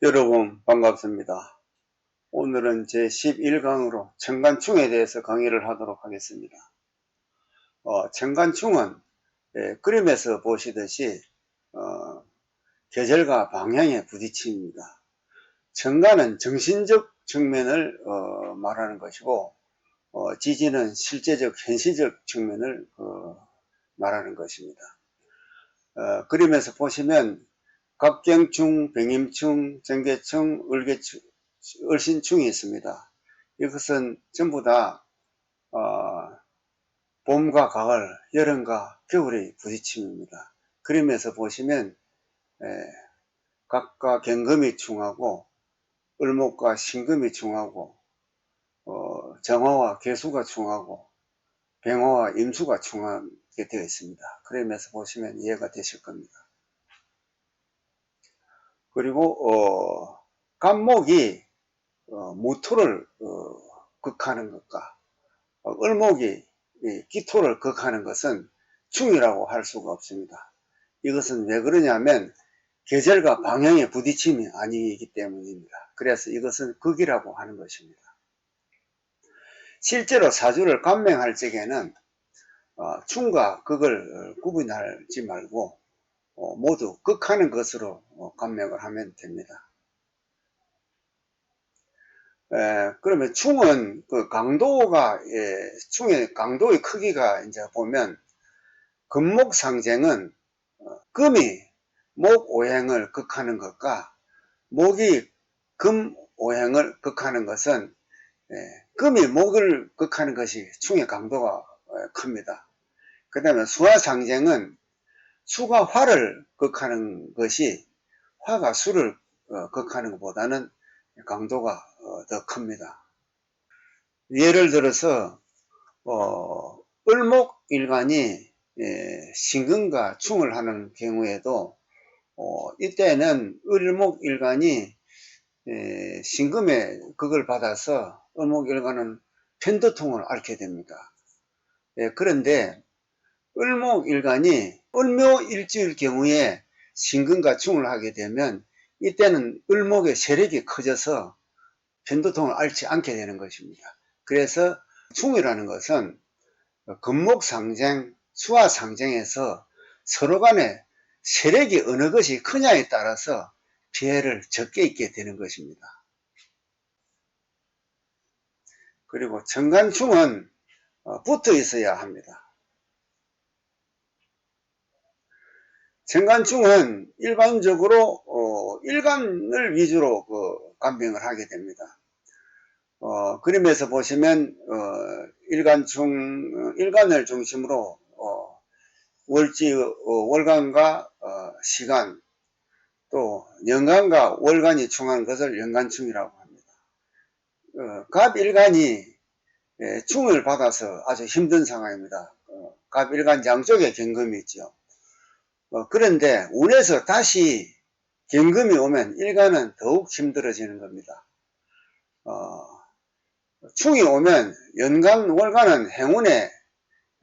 여러분 반갑습니다. 오늘은 제 11강으로 청간충에 대해서 강의를 하도록 하겠습니다. 어, 청간충은 예, 그림에서 보시듯이 어, 계절과 방향의 부딪힘입니다. 청간은 정신적 측면을 어, 말하는 것이고 어, 지지는 실제적 현실적 측면을 어, 말하는 것입니다. 어, 그림에서 보시면 각경충, 병임충, 정계충, 을계충, 을신충이 있습니다. 이것은 전부 다 어, 봄과 가을, 여름과 겨울의 부딪힘입니다. 그림에서 보시면 에, 각과 경금이 충하고 을목과 신금이 충하고 어, 정화와 개수가 충하고 병화와 임수가 충하게 되어 있습니다. 그림에서 보시면 이해가 되실 겁니다. 그리고 어, 간목이 어, 무토를 어, 극하는 것과 어, 을목이 기토를 극하는 것은 충이라고 할 수가 없습니다. 이것은 왜 그러냐면 계절과 방향의 부딪힘이 아니기 때문입니다. 그래서 이것은 극이라고 하는 것입니다. 실제로 사주를 감명할 적에는 어, 충과 극을 구분하지 말고 어, 모두 극하는 것으로 어, 감명을 하면 됩니다. 에, 그러면 충은 그 강도가 예, 충의 강도의 크기가 이제 보면 금목 상쟁은 어, 금이 목 오행을 극하는 것과 목이 금 오행을 극하는 것은 예, 금이 목을 극하는 것이 충의 강도가 어, 큽니다. 그 다음에 수화상쟁은 수가 화를 극하는 것이 화가 수를 어, 극하는 것보다는 강도가 어, 더 큽니다. 예를 들어서 어, 을목일간이 예, 신금과 충을 하는 경우에도 어, 이때는 을목일간이 예, 신금의 극을 받아서 을목일간은 편도통을 앓게 됩니다. 예, 그런데 을목일간이 을묘일주일 경우에 신금과 충을 하게 되면 이때는 을목의 세력이 커져서 편도통을 앓지 않게 되는 것입니다. 그래서 충이라는 것은 금목상쟁, 수화상쟁에서 서로 간에 세력이 어느 것이 크냐에 따라서 피해를 적게 입게 되는 것입니다. 그리고 정관충은 어, 붙어 있어야 합니다. 정관충은 일반적으로 어, 일간을 위주로 그 간병을 하게 됩니다. 어, 그림에서 보시면 어, 일간충 일간을 중심으로 어, 월지 어, 월간과 어, 시간 또 연간과 월간이 충한 것을 연간충이라고 합니다. 어, 갑일간이 예, 충을 받아서 아주 힘든 상황입니다. 어, 갑일간 양쪽에 경금이 있죠. 어, 그런데 운에서 다시 경금이 오면 일간은 더욱 힘들어지는 겁니다. 어, 충이 오면 연간, 월간은 행운에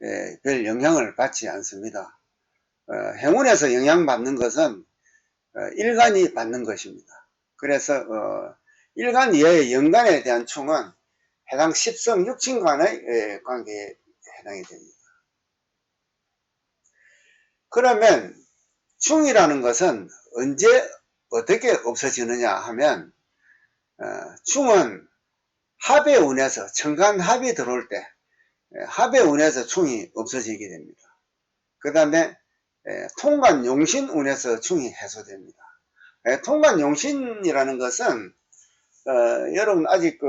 예, 별 영향을 받지 않습니다. 어, 행운에서 영향받는 것은 어, 일간이 받는 것입니다. 그래서 어, 일간 이하의 연간에 대한 충은 해당 10성 6친간의 예, 관계에 해당이 됩니다. 그러면 충이라는 것은 언제 어떻게 없어지느냐 하면 어, 충은 합의 운에서 청간 합이 들어올 때 예, 합의 운에서 충이 없어지게 됩니다. 그 다음에 예, 통관 용신 운에서 충이 해소됩니다. 예, 통관 용신이라는 것은 어, 여러분 아직 그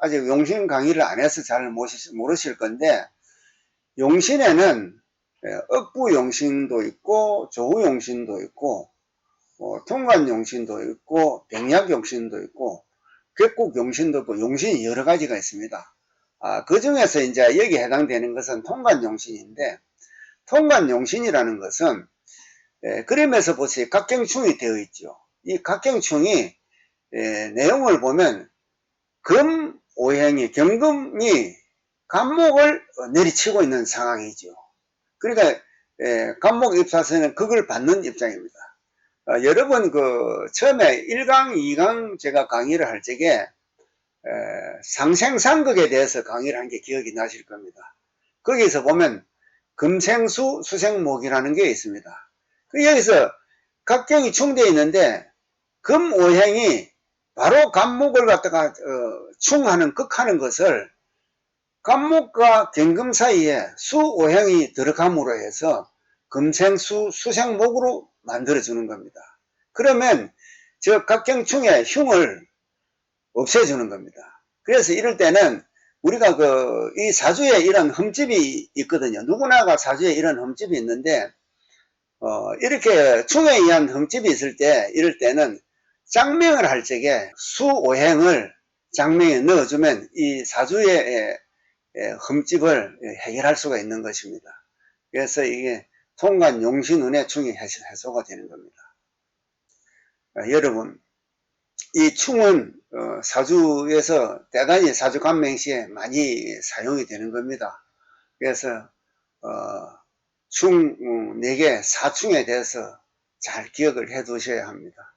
아직 용신 강의를 안 해서 잘 모르실 건데 용신에는 예, 억부용신도 있고 조우용신도 있고 어, 통관용신도 있고 병약용신도 있고 객국용신도 있고 용신이 여러 가지가 있습니다. 아, 그 중에서 이제 여기 해당되는 것은 통관용신인데 통관용신이라는 것은 예, 그림에서 보세요. 각경충이 되어 있죠. 이 각경충이 예, 내용을 보면 금 오행이 경금이 간목을 내리치고 있는 상황이죠. 그러니까 예, 감목 입사서는 그걸 받는 입장입니다. 어, 여러분 그 처음에 1강, 2강 제가 강의를 할 적에 에, 상생상극에 대해서 강의를 한 게 기억이 나실 겁니다. 거기서 보면 금생수 수생목이라는 게 있습니다. 그 여기서 각경이 충되어 있는데 금오행이 바로 간목을 갖다가 어, 충하는 극하는 것을 간목과 경금 사이에 수오행이 들어감으로 해서 금생수 수생목으로 만들어주는 겁니다. 그러면 저 각경충의 흉을 없애주는 겁니다. 그래서 이럴 때는 우리가 그 이 사주에 이런 흠집이 있거든요. 누구나가 사주에 이런 흠집이 있는데 어 이렇게 충에 의한 흠집이 있을 때 이럴 때는 장명을 할 적에 수오행을 장명에 넣어주면 이 사주의 흠집을 해결할 수가 있는 것입니다. 그래서 이게 통관 용신운의 충이 해소가 되는 겁니다. 아, 여러분 이 충은 어, 사주에서 대단히 사주 감명 시에 많이 사용이 되는 겁니다. 그래서 어, 충 음, 4개 사충에 대해서 잘 기억을 해 두셔야 합니다.